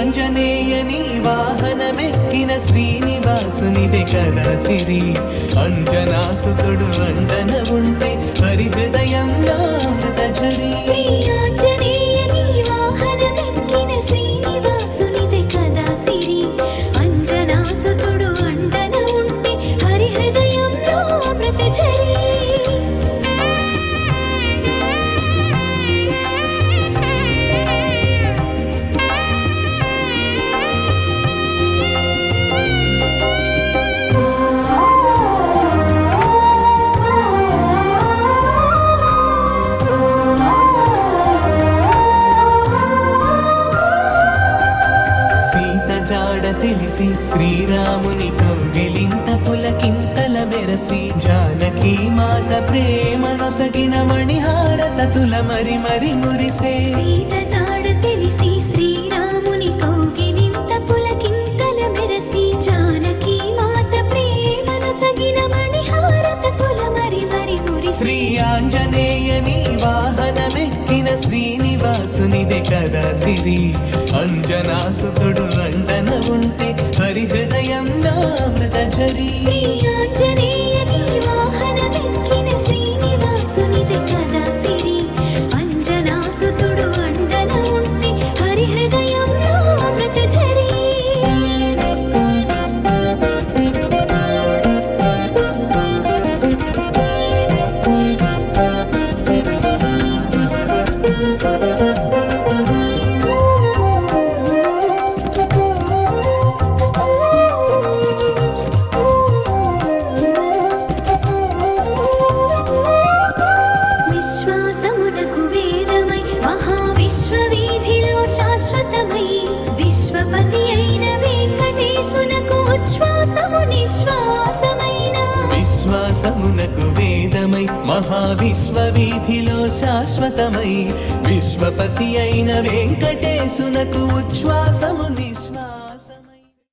ఆంజనేయని వాహనమెక్కిన శ్రీనివాసునిదే కదా సిరి అంజనాసుతుడు అండన ఉంటే హరిహృదయంలో అమృత ఝరి అంజనాసుతుడు అండన ఉంటే హరిహృదయంలో అమృత ఝరి తెలిసి శ్రీరాముని కవ్విలింత పులకింతల మెరసి జానకి మాత ప్రేమనొసగిన మణిహారతతుల మరి మరి మురిసే. సీత జాడ తెలిసి శ్రీరాముని కౌగిలింత పులకింతల మెరసి జానకి మాత ప్రేమను సగిన మణిహారత తుల మరి మరి మురి శ్రీ ఆంజనేయని వాహనమెక్కిన శ్రీనివాసునిదే కదా సిరి. అంజనాసుతుడు అండన సిరి. అంజనాసుతుడు అండన ఉంటే హరి హృదయంలో అమృత ఝరి వేదమై మహావిశ్వవీధిలో శాశ్వతమై విశ్వపతి అయిన వెంకటేశునకు ఉచ్ఛ్వాసము నిశ్వాస